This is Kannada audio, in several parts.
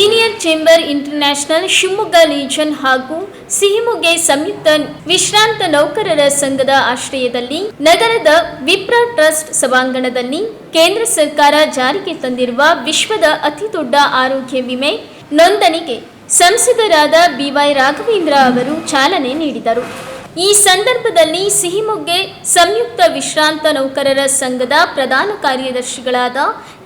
Senior chamber international Shivamogga legion ಹಾಗೂ ಸಿಹಿಮುಗೆ ಸಂಯುಕ್ತ ವಿಶ್ರಾಂತ ನೌಕರರ ಸಂಘದ ಆಶ್ರಯದಲ್ಲಿ ನಗರದ ವಿಪ್ರ ಟ್ರಸ್ಟ್ ಸಭಾಂಗಣದಲ್ಲಿ ಕೇಂದ್ರ ಸರ್ಕಾರ ಜಾರಿಗೆ ತಂದಿರುವ ವಿಶ್ವದ ಅತಿದೊಡ್ಡ ಆರೋಗ್ಯ ವಿಮೆ ನೋಂದಣಿಗೆ ಸಂಸದರಾದ ಬಿವೈ ರಾಘವೇಂದ್ರ ಅವರು ಚಾಲನೆ ನೀಡಿದರು. ಈ ಸಂದರ್ಭದಲ್ಲಿ ಸಿಹಿಮೊಗ್ಗೆ ಸಂಯುಕ್ತ ವಿಶ್ರಾಂತ ನೌಕರರ ಸಂಘದ ಪ್ರಧಾನ ಕಾರ್ಯದರ್ಶಿಗಳಾದ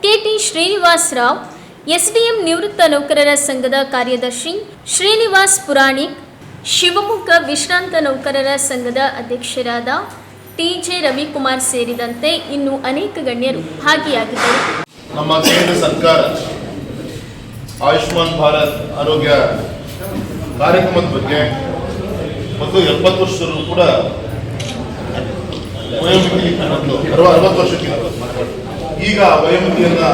ಕೆಟಿ ಶ್ರೀನಿವಾಸ್ ರಾವ್ ಎಸ್ಡಿಎಂ ನಿವೃತ್ತ ನೌಕರರ ಸಂಘದ ಕಾರ್ಯದರ್ಶಿ ಶ್ರೀನಿವಾಸ್ ಪುರಾಣಿಕ್, ಶಿವಮೊಗ್ಗ ವಿಶ್ರಾಂತ ನೌಕರರ ಸಂಘದ ಅಧ್ಯಕ್ಷರಾದ ಟಿಜೆ ರವಿಕುಮಾರ್ ಸೇರಿದಂತೆ ಇನ್ನು ಅನೇಕ ಗಣ್ಯರು ಭಾಗಿಯಾಗಿದ್ದರು. ನಮ್ಮ ಕೇಂದ್ರ ಸರ್ಕಾರ ಆಯುಷ್ಮಾನ್ ಭಾರತ್ ಆರೋಗ್ಯ ಕಾರ್ಯಕ್ರಮದ ಬಗ್ಗೆ ಮತ್ತು ಎಪ್ಪತ್ತು ವರ್ಷದಲ್ಲೂ ಕೂಡ ಅರವತ್ತು ವರ್ಷಕ್ಕೆ ಈಗ ವಯೋಮಿತಿಯನ್ನ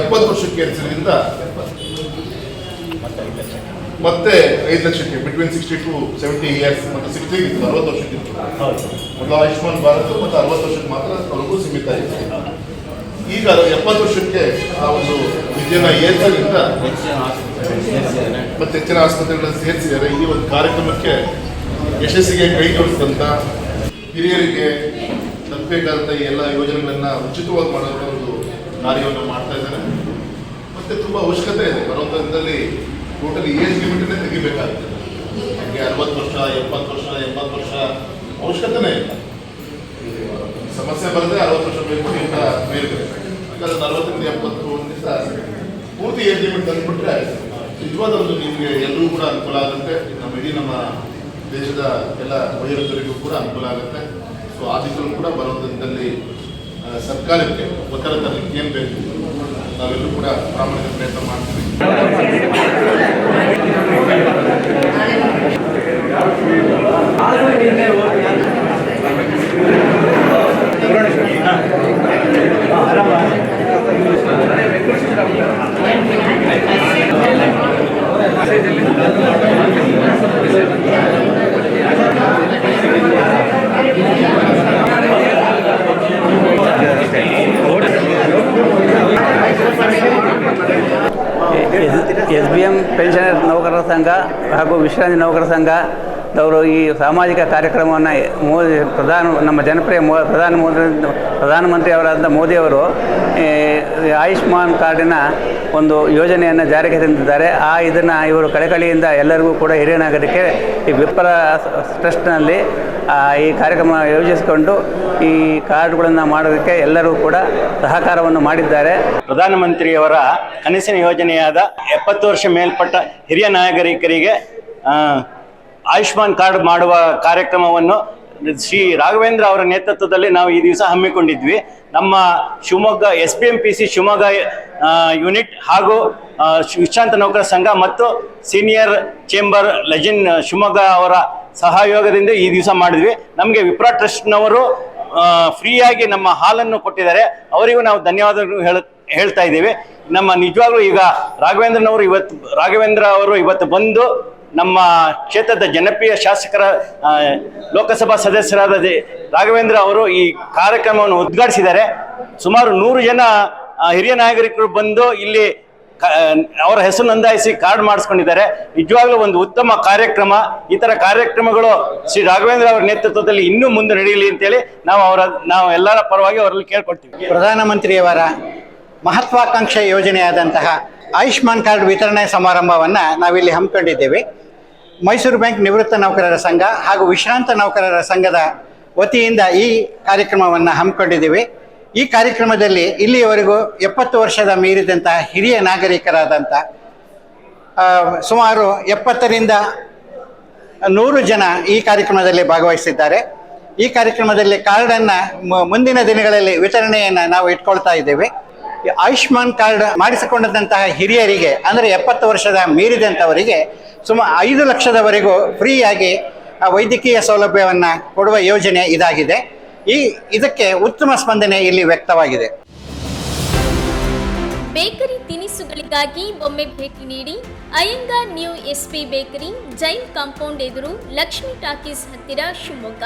ಎಪ್ಪತ್ತು ವರ್ಷಕ್ಕೆ ಏರಿಸಿದ್ರಿಂದ ಮತ್ತೆ ಐದು ಲಕ್ಷಕ್ಕೆ between sixty to seventy years ಮತ್ತು ಸಿಕ್ಸ್ಟಿ ಇತ್ತು ಅರವತ್ತು ವರ್ಷಕ್ಕಿತ್ತು ಮೊದಲು ಆಯುಷ್ಮಾನ್ ಭಾರತ್ ಮತ್ತು ಅರವತ್ತು ವರ್ಷಕ್ಕೆ ಮಾತ್ರ ಅವ್ರಿಗೂ ಸೀಮಿತ ಇತ್ತು ಈಗ ಎಪ್ಪತ್ತು ವರ್ಷಕ್ಕೆ ಆ ಒಂದು ವಿದ್ಯೆನ ಏರ್ಸೋದ್ರಿಂದ ಮತ್ತೆ ಹೆಚ್ಚಿನ ಆಸ್ಪತ್ರೆಗಳನ್ನು ಸೇರಿಸಿದ್ದಾರೆ. ಈ ಒಂದು ಕಾರ್ಯಕ್ರಮಕ್ಕೆ ಯಶಸ್ಸಿಗೆ ಕೈ ಜೋಡಿಸಿದಂಥ ಹಿರಿಯರಿಗೆ ತಪ್ಪಬೇಕಾದಂಥ ಈ ಎಲ್ಲ ಯೋಜನೆಗಳನ್ನ ಉಚಿತವಾಗಿ ಮಾಡುವಂಥ ಒಂದು ಕಾರ್ಯವನ್ನು ಮಾಡ್ತಾ ಇದ್ದಾರೆ. ಮತ್ತೆ ತುಂಬಾ ಅವಶ್ಯಕತೆ ಇದೆ. ಬರೋ ದಿನದಲ್ಲಿ ಟೋಟಲಿ ಏಜ್ ಲಿಮಿಟನ್ನೇ ತೆಗಿಬೇಕಾಗುತ್ತೆ. ಹಾಗೆ ಅರವತ್ತು ವರ್ಷ, ಎಪ್ಪತ್ತು ವರ್ಷ, ಎಂಬತ್ತು ವರ್ಷ ಅವಶ್ಯಕತೆನೇ ಇಲ್ಲ. ಸಮಸ್ಯೆ ಬರದೆ ಅರವತ್ತು ವರ್ಷ ಬೇಕು ಅಂತ ಮೇಲ್ಗಡೆ. ಯಾಕಂದ್ರೆ ನಲವತ್ತರಿಂದ ಎಪ್ಪತ್ತು ಒಂದಿಷ್ಟ ಪೂರ್ತಿ ಏಜ್ ಲಿಮಿಟ್ ತಂದುಬಿಟ್ರೆ ನಿಜವಾದ ಒಂದು ನಿಮಗೆ ಎಲ್ಲರೂ ಕೂಡ ಅನುಕೂಲ ಆಗುತ್ತೆ. ನಮ್ಮ ಇಡೀ ನಮ್ಮ ದೇಶದ ಎಲ್ಲ ವಯೋವೃದ್ಧರಿಗೂ ಕೂಡ ಅನುಕೂಲ ಆಗುತ್ತೆ. ಸೊ ಆ ದಿಕ್ಕಲ್ಲೂ ಕೂಡ ಬರುವಂಥ ಸರ್ಕಾರಕ್ಕೆ ಒತ್ತಡ ತರಲಿಕ್ಕೆ ಏನು ಬೇಕು? ನಾವೆಲ್ಲರೂ ಕೂಡ ಪ್ರಾಮಾಣಿಕ ಪ್ರಯತ್ನ ಮಾಡ್ತೀವಿ ಎಸ್ ಬಿ ಎಂ ಪೆನ್ಷನರ್ ನೌಕರರ ಸಂಘ ಹಾಗೂ ವಿಶ್ರಾಂತಿ ನೌಕರರ ಸಂಘದವರು ಈ ಸಾಮಾಜಿಕ ಕಾರ್ಯಕ್ರಮವನ್ನು ಮೋದಿ ಪ್ರಧಾನ ನಮ್ಮ ಜನಪ್ರಿಯ ಮೋ ಮೋದಿ ಪ್ರಧಾನಮಂತ್ರಿ ಅವರಾದ ಮೋದಿಯವರು ಆಯುಷ್ಮಾನ್ ಕಾರ್ಡಿನ ಒಂದು ಯೋಜನೆಯನ್ನು ಜಾರಿಗೆ ತಂದಿದ್ದಾರೆ. ಆ ಇದನ್ನು ಇವರು ಕಳಕಳಿಯಿಂದ ಎಲ್ಲರಿಗೂ ಕೂಡ ಹಿರಿಯ ನಾಗರಿಕೆ ಈ ವಿಪ್ರ ಟ್ರಸ್ಟ್ನಲ್ಲಿ ಈ ಕಾರ್ಯಕ್ರಮ ಯೋಜಿಸಿಕೊಂಡು ಈ ಕಾರ್ಡ್ಗಳನ್ನು ಮಾಡೋದಕ್ಕೆ ಎಲ್ಲರೂ ಕೂಡ ಸಹಕಾರವನ್ನು ಮಾಡಿದ್ದಾರೆ. ಪ್ರಧಾನಮಂತ್ರಿಯವರ ಕನಸಿನ ಯೋಜನೆಯಾದ ಎಪ್ಪತ್ತು ವರ್ಷ ಮೇಲ್ಪಟ್ಟ ಹಿರಿಯ ನಾಗರಿಕರಿಗೆ ಆಯುಷ್ಮಾನ್ ಕಾರ್ಡ್ ಮಾಡುವ ಕಾರ್ಯಕ್ರಮವನ್ನು ಶ್ರೀ ರಾಘವೇಂದ್ರ ಅವರ ನೇತೃತ್ವದಲ್ಲಿ ನಾವು ಈ ದಿವಸ ಹಮ್ಮಿಕೊಂಡಿದ್ವಿ. ನಮ್ಮ Shivamogga S P M P C Shivamogga unit ಹಾಗೂ ವಿಶ್ರಾಂತ ನೌಕರ ಸಂಘ ಮತ್ತು ಸೀನಿಯರ್ ಚೇಂಬರ್ ಲೆಜೆಂಡ್ ಶಿವಮೊಗ್ಗ ಅವರ ಸಹಯೋಗದಿಂದ ಈ ದಿವಸ ಮಾಡಿದ್ವಿ. ನಮಗೆ ವಿಪ್ರ ಟ್ರಸ್ಟ್ನವರು ಫ್ರೀಯಾಗಿ ನಮ್ಮ ಹಾಲನ್ನು ಕೊಟ್ಟಿದ್ದಾರೆ. ಅವರಿಗೂ ನಾವು ಧನ್ಯವಾದಗಳು ಹೇಳ, ಹೇಳ್ತಾ ಇದ್ದೇವೆ. ನಮ್ಮ ನಿಜವಾಗ್ಲೂ ಈಗ ರಾಘವೇಂದ್ರನವರು ಇವತ್ತು, ರಾಘವೇಂದ್ರ ಅವರು ಇವತ್ತು ಬಂದು ನಮ್ಮ ಕ್ಷೇತ್ರದ ಜನಪ್ರಿಯ ಶಾಸಕರ ಲೋಕಸಭಾ ಸದಸ್ಯರಾದ ರಾಘವೇಂದ್ರ ಅವರು ಈ ಕಾರ್ಯಕ್ರಮವನ್ನು ಉದ್ಘಾಟಿಸಿದ್ದಾರೆ. ಸುಮಾರು ನೂರು ಜನ ಹಿರಿಯ ನಾಗರಿಕರು ಬಂದು ಇಲ್ಲಿ ಅವರ ಹೆಸರು ನೋಂದಾಯಿಸಿ ಕಾರ್ಡ್ ಮಾಡಿಸ್ಕೊಂಡಿದ್ದಾರೆ. ನಿಜವಾಗ್ಲೂ ಒಂದು ಉತ್ತಮ ಕಾರ್ಯಕ್ರಮ. ಈ ತರ ಕಾರ್ಯಕ್ರಮಗಳು ಶ್ರೀ ರಾಘವೇಂದ್ರ ಅವರ ನೇತೃತ್ವದಲ್ಲಿ ಇನ್ನೂ ಮುಂದೆ ನಡೆಯಲಿ ಅಂತೇಳಿ ನಾವು ಅವರ, ನಾವು ಎಲ್ಲರ ಪರವಾಗಿ ಅವರಲ್ಲಿ ಕೇಳ್ಕೊಳ್ತೀವಿ. ಪ್ರಧಾನಮಂತ್ರಿಯವರ ಮಹತ್ವಾಕಾಂಕ್ಷೆ ಯೋಜನೆಯಾದಂತಹ ಆಯುಷ್ಮಾನ್ ಕಾರ್ಡ್ ವಿತರಣೆ ಸಮಾರಂಭವನ್ನು ನಾವಿಲ್ಲಿ ಹಮ್ಮಿಕೊಂಡಿದ್ದೇವೆ. ಮೈಸೂರು ಬ್ಯಾಂಕ್ ನಿವೃತ್ತ ನೌಕರರ ಸಂಘ ಹಾಗೂ ವಿಶ್ರಾಂತ ನೌಕರರ ಸಂಘದ ವತಿಯಿಂದ ಈ ಕಾರ್ಯಕ್ರಮವನ್ನು ಹಮ್ಮಿಕೊಂಡಿದ್ದೇವೆ. ಈ ಕಾರ್ಯಕ್ರಮದಲ್ಲಿ ಇಲ್ಲಿಯವರೆಗೂ ಎಪ್ಪತ್ತು ವರ್ಷದ ಮೀರಿದಂತಹ ಹಿರಿಯ ನಾಗರಿಕರಾದಂಥ ಸುಮಾರು ಎಪ್ಪತ್ತರಿಂದ ನೂರು ಜನ ಈ ಕಾರ್ಯಕ್ರಮದಲ್ಲಿ ಭಾಗವಹಿಸಿದ್ದಾರೆ. ಈ ಕಾರ್ಯಕ್ರಮದಲ್ಲಿ ಕಾರ್ಡನ್ನು ಮುಂದಿನ ದಿನಗಳಲ್ಲಿ ವಿತರಣೆಯನ್ನು ನಾವು ಇಟ್ಕೊಳ್ತಾ ಇದ್ದೇವೆ. ಆಯುಷ್ಮಾನ್ ಕಾರ್ಡ್ ಮಾಡಿಸಿಕೊಂಡಂತಹ ಹಿರಿಯರಿಗೆ, ಅಂದರೆ ಎಪ್ಪತ್ತು ವರ್ಷದ ಮೀರಿದಂಥವರಿಗೆ, ಸುಮಾರು ಐದು ಲಕ್ಷದವರೆಗೂ ಫ್ರೀಯಾಗಿ ವೈದ್ಯಕೀಯ ಸೌಲಭ್ಯವನ್ನು ಕೊಡುವ ಯೋಜನೆ ಇದಾಗಿದೆ. ಈ, ಇದಕ್ಕೆ ಉತ್ತಮ ಸ್ಪಂದನೆ ಇಲ್ಲಿ ವ್ಯಕ್ತವಾಗಿದೆ. ಬೇಕರಿ ತಿನಿಸುಗಳಿಗಾಗಿ ಒಮ್ಮೆ ಭೇಟಿ ನೀಡಿ Iyengar new SP bakery Jain compound ಎದುರು ಲಕ್ಷ್ಮಿ ಟಾಕೀಸ್ ಹತ್ತಿರ ಶಿವಮೊಗ್ಗ.